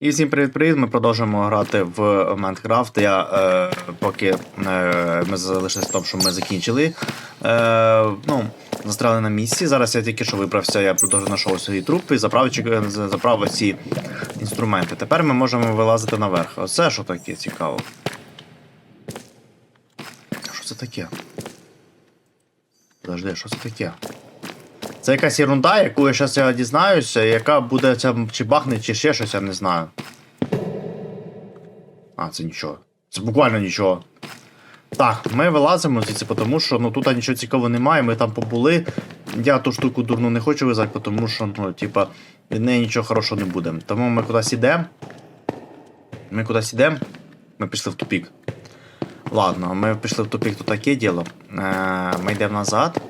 І всім привіт-привіт! Ми продовжуємо грати в Майнкрафт. Я е, поки е, ми залишилися в тому, що ми закінчили. Е, ну, застряли на місці. Зараз я тільки що виправся, я знайшов свої трупи і заправив, чек- заправив ці інструменти. Тепер ми можемо вилазити наверх. Оце що таке цікаво. Що це таке? Подожди, що це таке? Це якась ерунда, яку я зараз я дізнаюся, яка буде ця чи бахне, чи ще щось, я не знаю. А, це нічого. Це буквально нічого. Так, ми вилазимо звідси, тому що ну, тут нічого цікавого немає, ми там побули. Я ту штуку дурну не хочу визати, тому що, ну, типа, від неї нічого хорошого не буде. Тому ми кудись ідемо. Ми кудись ідемо. Ми пішли в тупік. Ладно, ми пішли в тупік, то таке діло. Е, ми йдемо назад.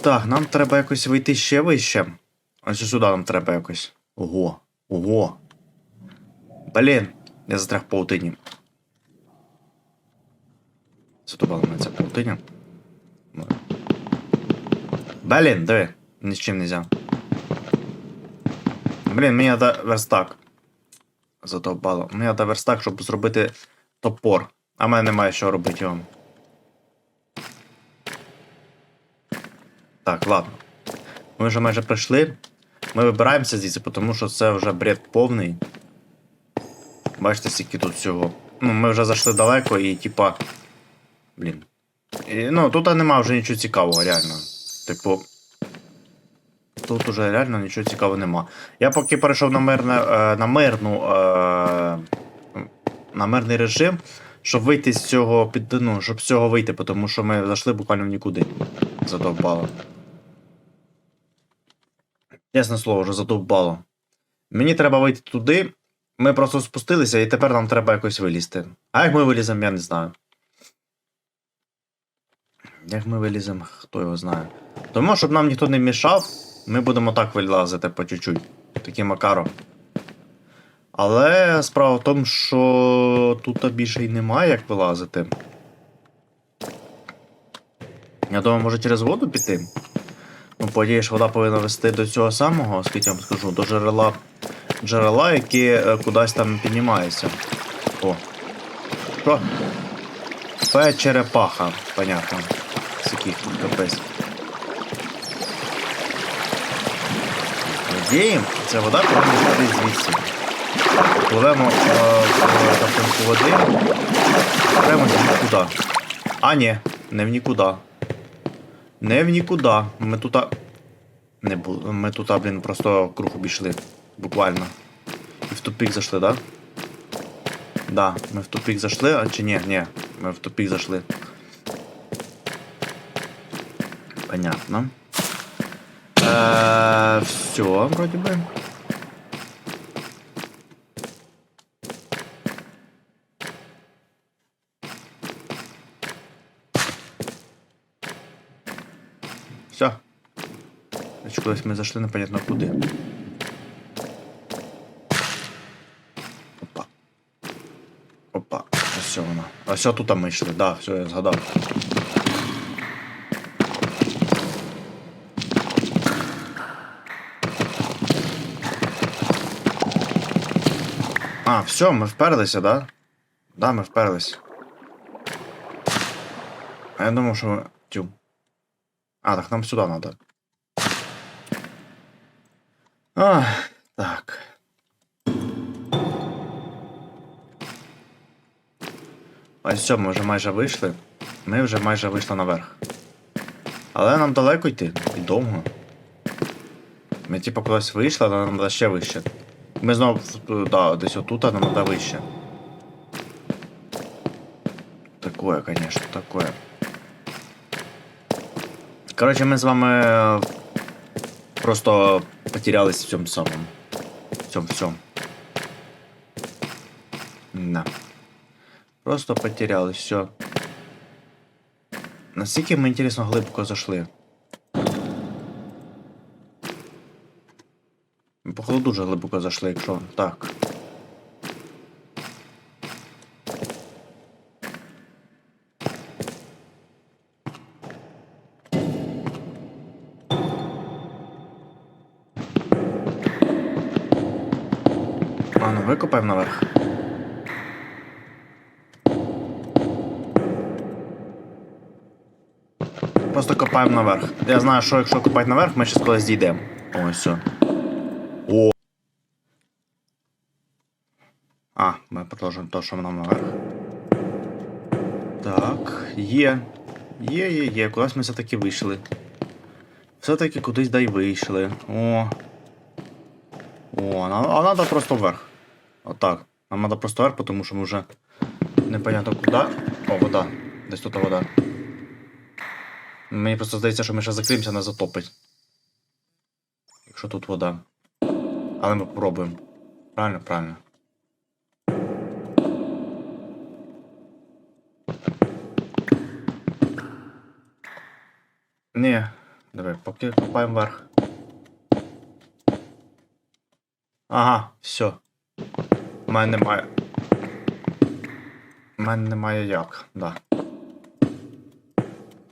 Так, нам треба якось вийти ще вище. Ось сюди нам треба якось. Ого. Ого. Блін, я застряг в паутині. Затубала мене ця паутиня. Блін, диви, ні з чим нельзя. Блін, мені треба верстак. Задовбало. Мені треба верстак, щоб зробити топор. А в мене немає що робити його. Так, ладно. Ми вже майже прийшли. Ми вибираємося звідси, тому що це вже бред повний. Бачите, скільки тут всього. Ну, ми вже зайшли далеко і типа. Блін. І, ну, тут нема вже нічого цікавого, реально. Типу. Тут уже реально нічого цікавого нема. Я поки перейшов на мирне, е, на мирну. Е, на мирний режим, щоб вийти з цього під. Ну, щоб з цього вийти, тому що ми зайшли буквально в нікуди. Задовбало. Чесне слово, вже задовбало. Мені треба вийти туди. Ми просто спустилися, і тепер нам треба якось вилізти. А як ми виліземо, я не знаю. Як ми виліземо, хто його знає. Тому, щоб нам ніхто не мішав, ми будемо так вилазити по чуть-чуть. Таким макаром. Але справа в тому, що тут більше й немає як вилазити. Я думаю, може через воду піти. Ну, по ідеї ж вода повинна вести до цього самого, скільки я вам скажу, до джерела, джерела, яке е, кудись там піднімається. О. Що? Це черепаха, понятно. Скільки капець. Ідеї, ця вода повинна йти звідси. Пливемо е, в води. Прямо в нікуди. А, ні, не в нікуди. Не в нікуди. Ми тут. Не бу... Ми тут, блін, просто круг обійшли. Буквально. І в тупик зайшли, да? Да, ми в тупик зайшли, а чи ні? Ні, ми в тупик зайшли. Понятно. Е, все, вроде би. Все. Значить, кудись ми зайшли непонятно куди. Опа. Опа. Ось все воно. А все тут ми йшли, да, все, я згадав. А, все, ми вперлися, да? Да, ми вперлись. А я думав, що ми. Тю. А, так нам сюда надо. А, так. Ось все, ми вже майже вийшли. Ми вже майже вийшли наверх. Але нам далеко йти і довго. Ми типу кудись вийшли, але нам треба ще вище. Ми знову да, десь отут, а нам треба вище. Такое, конечно, такое. Коротше, ми з вами просто потерялись в всем самом. В всем. всьому. Да. Просто потерялись, все. Наскільки ми інтересно глибоко зайшли. Походу дуже глибоко зайшли, якщо так. Копаємо наверх. Я знаю, що якщо копати наверх, ми зараз колись дійдемо. Ось все. О. А, ми продовжуємо то, що нам наверх. Так, є. Є, є, є. Кудись ми все-таки вийшли. Все-таки кудись дай вийшли. О. О, а треба просто вверх. Отак. Нам треба просто вверх, тому що ми вже непонятно куди. О, вода. Десь тут вода. Мені просто здається, що ми ще закриємося, не затопить. Якщо тут вода. Але ми попробуємо. Правильно, правильно. Ні, давай, поки копаємо вверх. Ага, все. У мене немає. У мене немає як, да.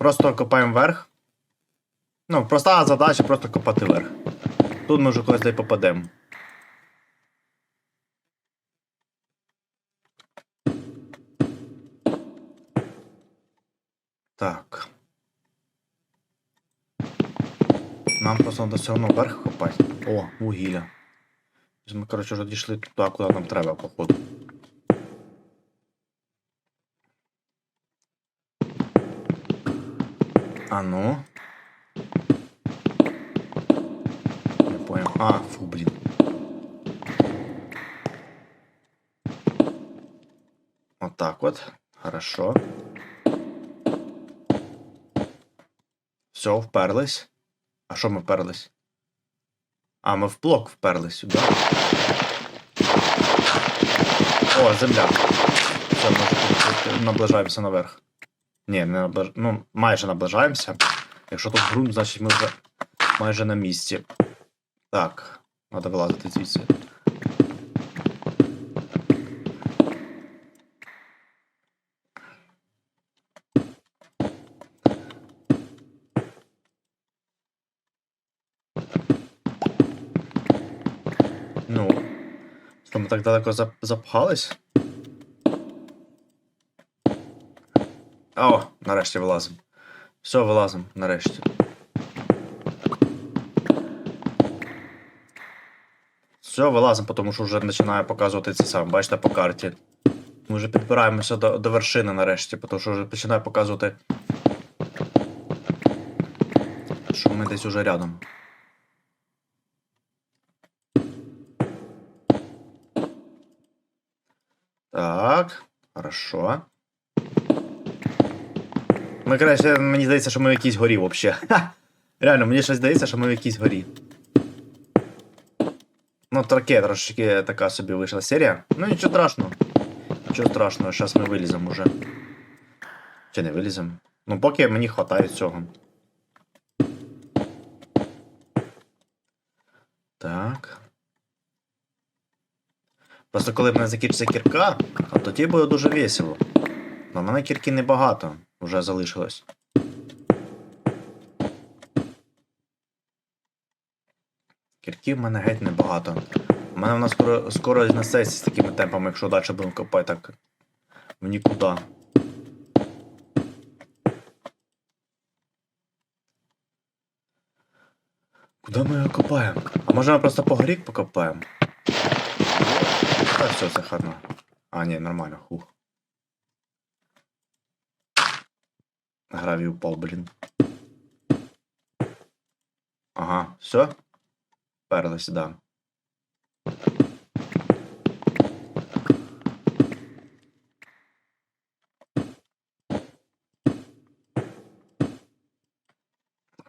Просто копаємо вверх. Ну, проста задача просто копати вверх. Тут ми вже колись де попадемо. Так. Нам просто треба все одно вверх копати. О, вугілля. Ми, коротше, вже дійшли туди, куди нам треба, походу. А ну. Не понял. А, фу, блин. Вот так вот. Хорошо. Все, вперлись. А що ми вперлись? А, ми в блок вперлись сюди. О, земля. Все, ми наверх. Ні, не наближ... ну, майже наближаємося. Якщо тут ґрунт, значить ми вже майже на місці. Так, треба вилазити звідси. Ну, що ми так далеко зап- запхались? О, нарешті вилазимо. Все, вилазимо, нарешті. Все, вилазимо, тому що вже починає показувати це саме. Бачите по карті. Ми вже підбираємося до, до вершини нарешті, тому що вже починає показувати. Що ми десь уже рядом. Так, хорошо. Ми, краще, мені здається, що ми в якійсь горі взагалі. Реально, мені щось здається, що ми в якійсь горі. Ну, таке трошки така собі вийшла серія. Ну нічого страшного. Нічого страшного, зараз ми виліземо уже. Чи не виліземо? Ну, поки мені хватає цього. Так. Просто коли в мене закінчиться кірка, то тоді буде дуже весело. На мене кірки небагато вже залишилось. Кірків в мене геть небагато. У мене вона скоро, скоро знесеться з такими темпами, якщо далі будемо копати так. В нікуди. Куди ми його копаємо? А може ми просто по горі покопаємо? Так, все, це гарно. А, ні, нормально, хух. Гравій упав, блін. Ага, все? Перлись, да.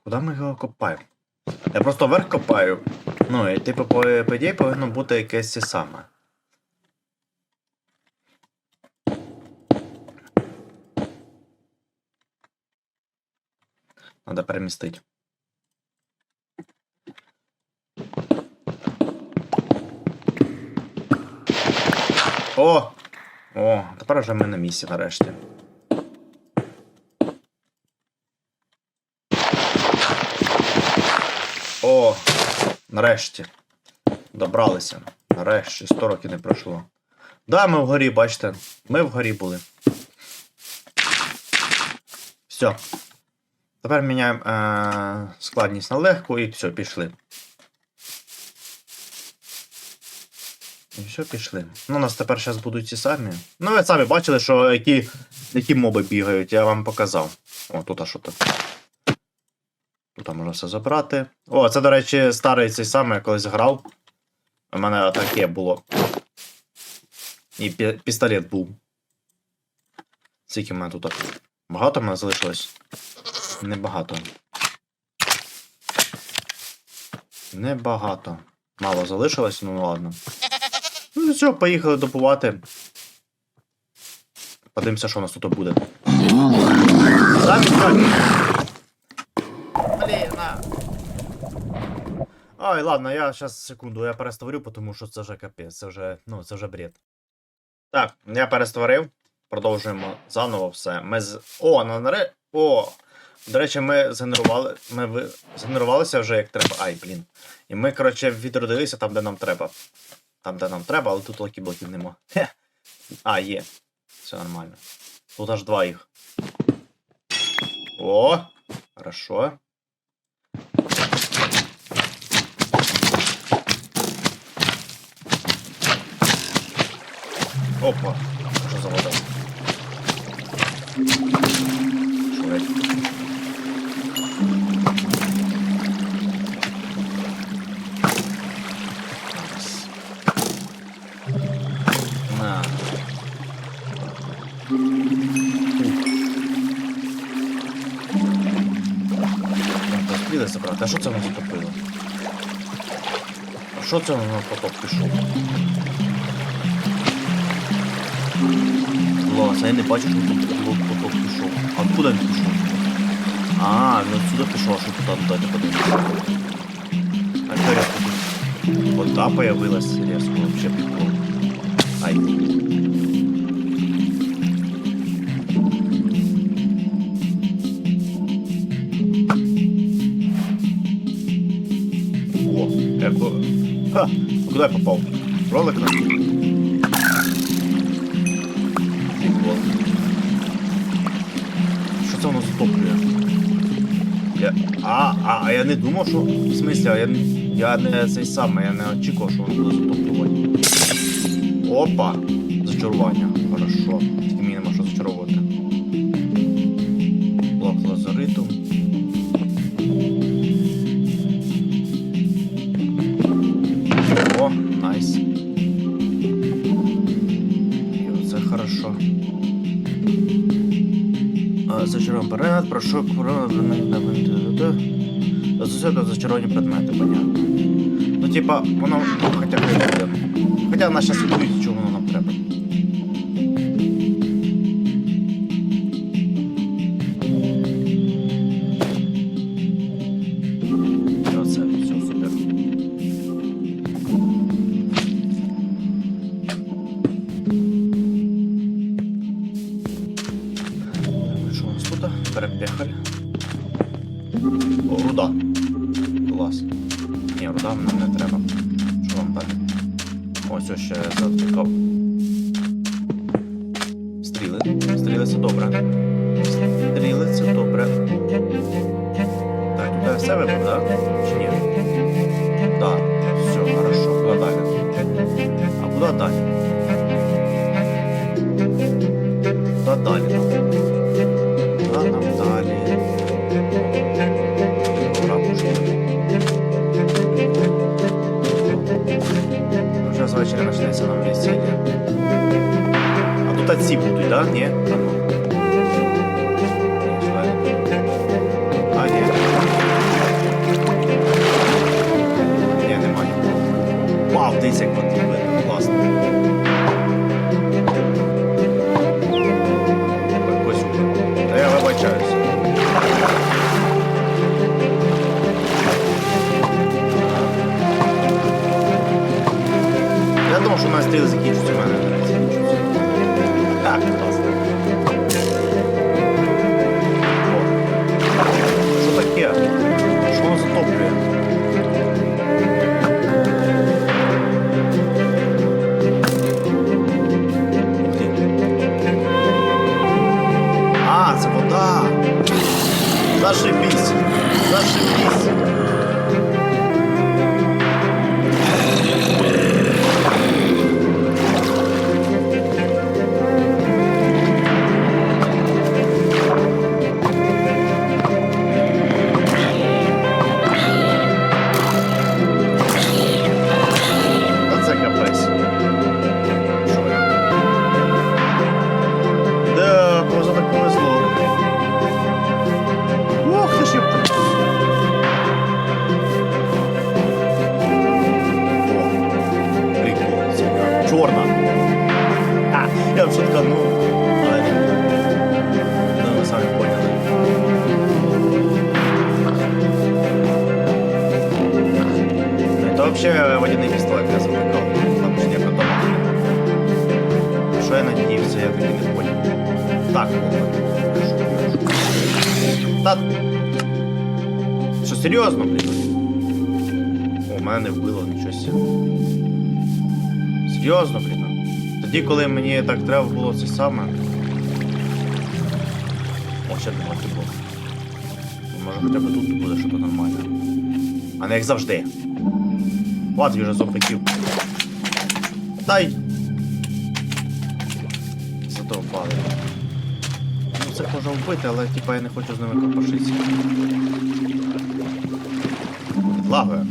Куди ми його копаємо? Я просто вверх копаю. Ну, і типу, по, ідеї повинно бути якесь саме. Надо перемістити. О! О, тепер вже ми на місці нарешті. О! Нарешті. Добралися. Нарешті, 100 років не пройшло. Да, ми вгорі, бачите. Ми вгорі були. Все. Тепер міняємо е- складність на легку і все, пішли. І все, пішли. Ну, у нас тепер зараз будуть ці самі. Ну, ви самі бачили, що які, які моби бігають, я вам показав. О, тут а що то. Тут можна все забрати. О, це, до речі, старий цей самий, я колись грав. У мене таке було. І пі- пістолет був. Скільки в мене тут? Багато в мене залишилось? Небагато. Небагато. Мало залишилось, ну ладно. Ну все, поїхали добувати. Подивимося, що у нас тут буде. Блін, на. Ой, ладно, я зараз секунду, я перестворю, тому що це вже капець, це вже, ну, це вже бред. Так, я перестворив. Продовжуємо заново все. Ми з. О, на наре. О! До речі, ми згенерували. Ми згенерувалися вже як треба. Ай, блін. І ми, коротше, відродилися там, де нам треба. Там, де нам треба, але тут локі блоків нема. Хе. А, є. Все нормально. Тут аж два їх. О! Хорошо. Опа. Що за вода? Шурик. А що це воно затопило? А що це воно потоп пішов? Клас, а я не бачу, що тут потоп потоп пішов. А откуда він пішов? А, він отсюда пішов, а що тут далі подивимося. А що резко тут? Вода появилась резко, вообще прикол. Ай. Попал? Ролик на? Що це воно затоплює? Я... А, а, а я не думав, що... В смислі, а я, не- я не цей самий, я не очікував, що воно буде затоплювати. Опа! Зачарування. Хорошо. Тільки мені нема що зачаровувати. Блок лазариту. Предмет, прошу Засюди зачаровані предмети, понятно. Ну, типа, воно ну, хоча б буде. Хоча вона зараз відповість, чому воно Куди Та... Що серйозно, блін? О, мене не вбило нічого сі. Серйозно, блін. Тоді, коли мені так треба було це саме. О, ще думати було. Може хоча б тут буде щось нормальне. А не як завжди. От вже зомбиків. Дай! Задовбали. Ну це можна вбити, але типа я не хочу з ними копошитися. Лагою.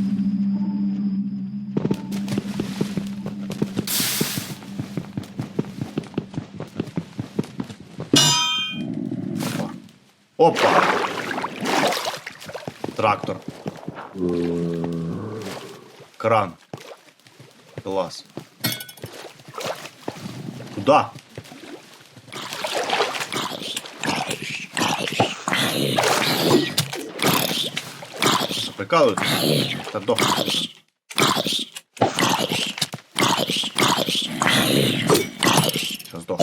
Опа. Трактор. Кран. Класс. Куда? Прикалывают? Да дох. Сейчас сдох.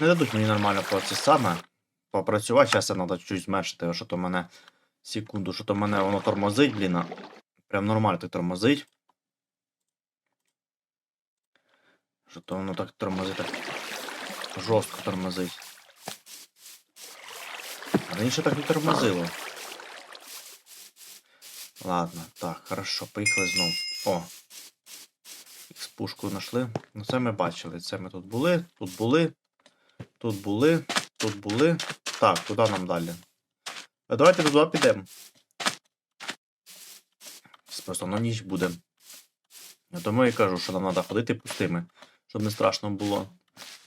Не дадуть мені нормально про це саме. Попрацювати, зараз треба чуть зменшити, що то мене. Секунду, що то мене воно тормозить, блін. Прям нормально так тормозить. Що то воно так тормозить, так жорстко тормозить. Раніше так не тормозило. Ладно, так, хорошо, поїхали знову. О! Х-пушку знайшли. Ну це ми бачили. Це ми тут були, тут були, тут були, тут були. Так, куди нам далі? А давайте туди підемо. Просто на ніч буде. Я Тому я кажу, що нам треба ходити пустими, щоб не страшно було.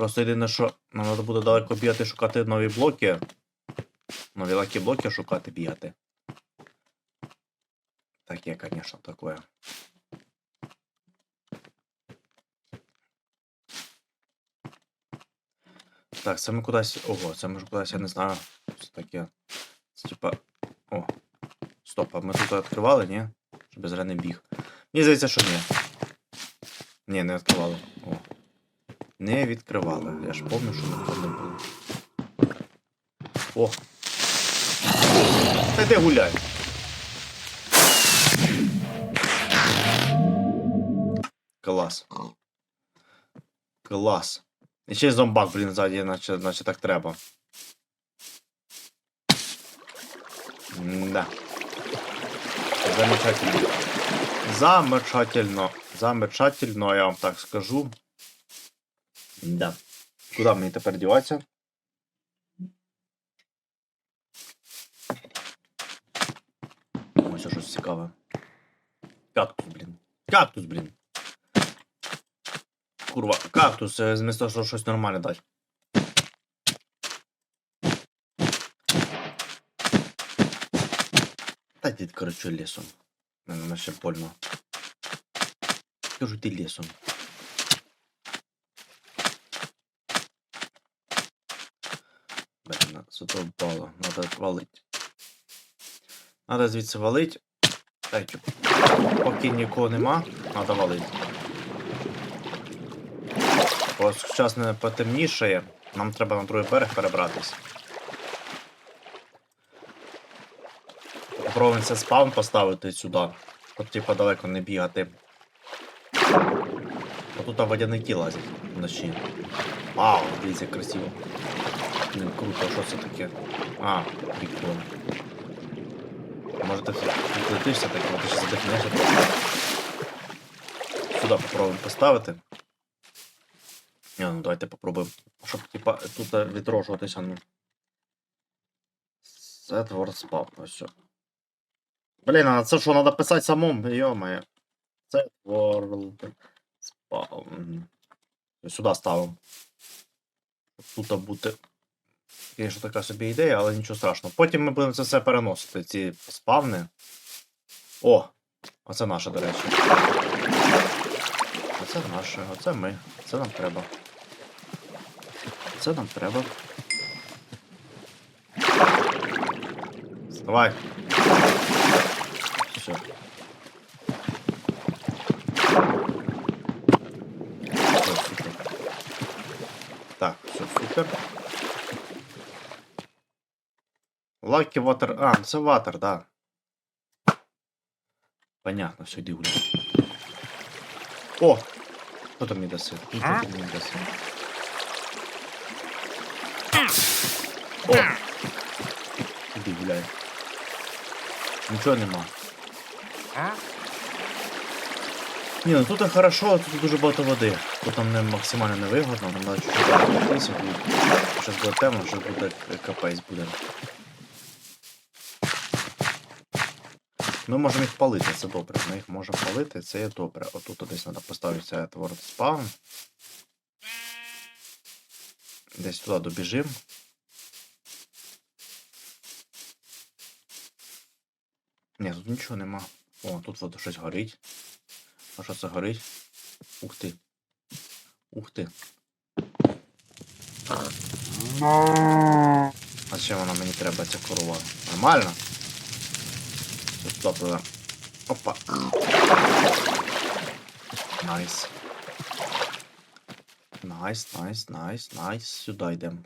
Просто єдине, що нам треба буде далеко бігати, шукати нові блоки. Нові лакі блоки шукати бігати. Таке, звісно, таке. Так, це ми кудись. Ого, це ми ж кудись, я не знаю. Це таке. Це типа. О. Стоп, а ми тут відкривали, ні? Щоб я зря не біг. Мені здається, що ні. Ні, не відкривали. О. Не відкривали. Я ж пам'ятаю, що ми не було. О. Та йди гуляй. Клас. Клас. І ще зомбак, блін, ззаді, наче, наче так треба. Да. Замечательно. Замечательно. Замечательно, я вам так скажу. Да. Куди мені тепер діватися? Ось щось цікаве. Кактус, блін. Кактус, блін. Курва, кактус, е, змість того, щоб щось нормальне дати. Та дід, коротше, лісом. Мене ще больно. Кажу, ти лісом. Блін, задовбало. Надо валить. Надо звідси валить. Типу, поки нікого нема, надо валить. Ось зараз не потемнішає, нам треба на другий берег перебратись. Попробуємо це спаун поставити сюди, щоб типа далеко не бігати. Тут водяники лазять вночі. Вау, дивіться, красиво. Блін, круто, що це таке? А, прикольно. Може ти відлетишся так, а ти ще задихнешся. Сюди попробуємо поставити. Ні, ну давайте попробуємо. Щоб типа тут відроджуватися, ну. Set word spawn, ось. Блін, а це що, треба писати самому? Йо-моє. Set world spawn. Сюди ставимо. Тут бути. Звісно, така собі ідея, але нічого страшного. Потім ми будемо це все переносити, ці спавни. О! Оце наше, до речі. Оце наше, оце ми. Це нам треба. Це нам треба. Все. Все. Так, все, супер. Лаки ватер. А, ну це ватер, да. Понятно, все, гуляй. О! Хто там мені даси? Хто там мені даси? О! Іди гуляй. Нічого нема. Ні, ну тут і хорошо, тут дуже багато води. Тут там не максимально невигодно, там треба чуть-чуть пройтися буде. Темно, щось буде капець буде. Ми можемо їх палити, це добре. Ми їх можемо палити, це є добре. Отут десь треба поставити цей творот спаун. Десь туди добіжимо. Ні, тут нічого нема. О, тут вот щось горить. А що це горить? Ух ти. Ух ти. А ще вона мені треба ця корова? Нормально? Все, туди. Опа. Найс. Найс, найс, найс, найс. Сюди йдемо.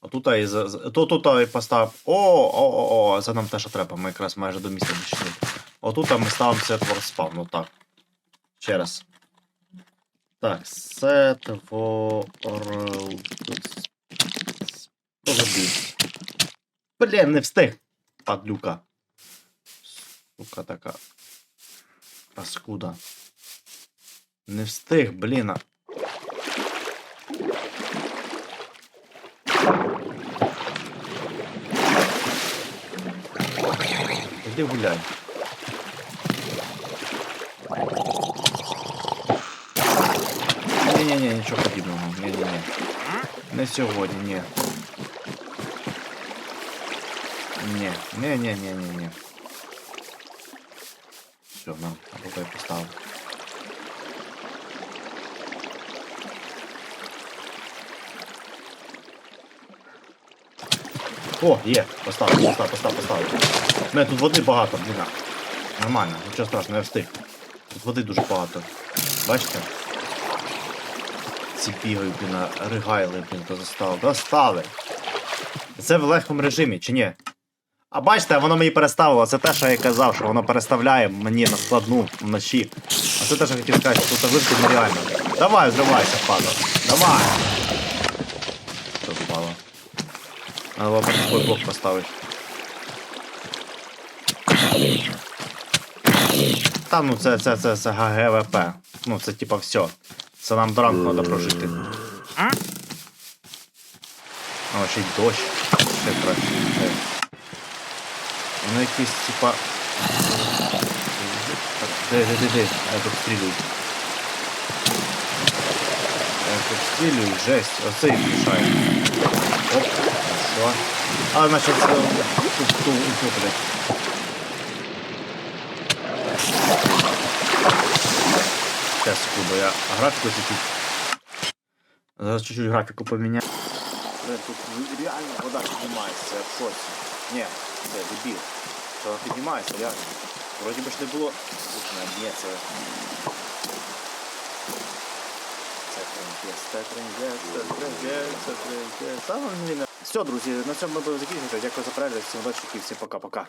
Отут і за. Тут тут постав. О, о, о, о, це нам те, що треба. Ми якраз майже до місця дійшли. Отут ми ставимо set спав. Ну так. Ще раз. Так, set world. Погоди. Блін, не встиг. Падлюка. Сука така. Паскуда. Не встиг, блін. а. Іди гуляй. Ні-ні-ні, нічого подібного. Ні-ні-ні. Не сьогодні, ні. Ні, ні-ні-ні-ні-ні. Все, на, а поки я поставив. О, є, поставив, поставив, поставив, поставив. У мене тут води багато, блін. Нормально, нічого страшного, я встиг. Тут води дуже багато. Бачите? Ці бігають, блін, ригайли, блін, то застали. Достали! Це в легкому режимі, чи ні? А бачите, воно мені переставило. Це те, що я казав, що воно переставляє мені на складну вночі. А це те, що хотів сказати, що тут вижити нереально. Давай, взривайся, падла. Давай! Що впало? Надо було такой блок поставити. Та ну це, це, це, це ГГВП. Ну це типа все. Це нам дранку треба прожити. О, ще й дощ. Ще краще. Воно якийсь типа. Де, де, де, де? Я тут стрілюю. Я тут стрілюю, жесть. Оце і мішає. Оп, хорошо. А, значит, э, тут, тут, тут, блядь. Сейчас, секунду, я графику чуть-чуть. Зараз чуть-чуть графику поменяю. Тут реально вода піднімається, я в. Ні, це дебіл. Вона піднімається, реально. Вроді би ж не було. Ні, це... Це трендець, це трендець, це трендець, це трендець. Ну. Все, друзі, на цьому ми будемо закінчувати. Дякую за перегляд, всім і всім пока-пока.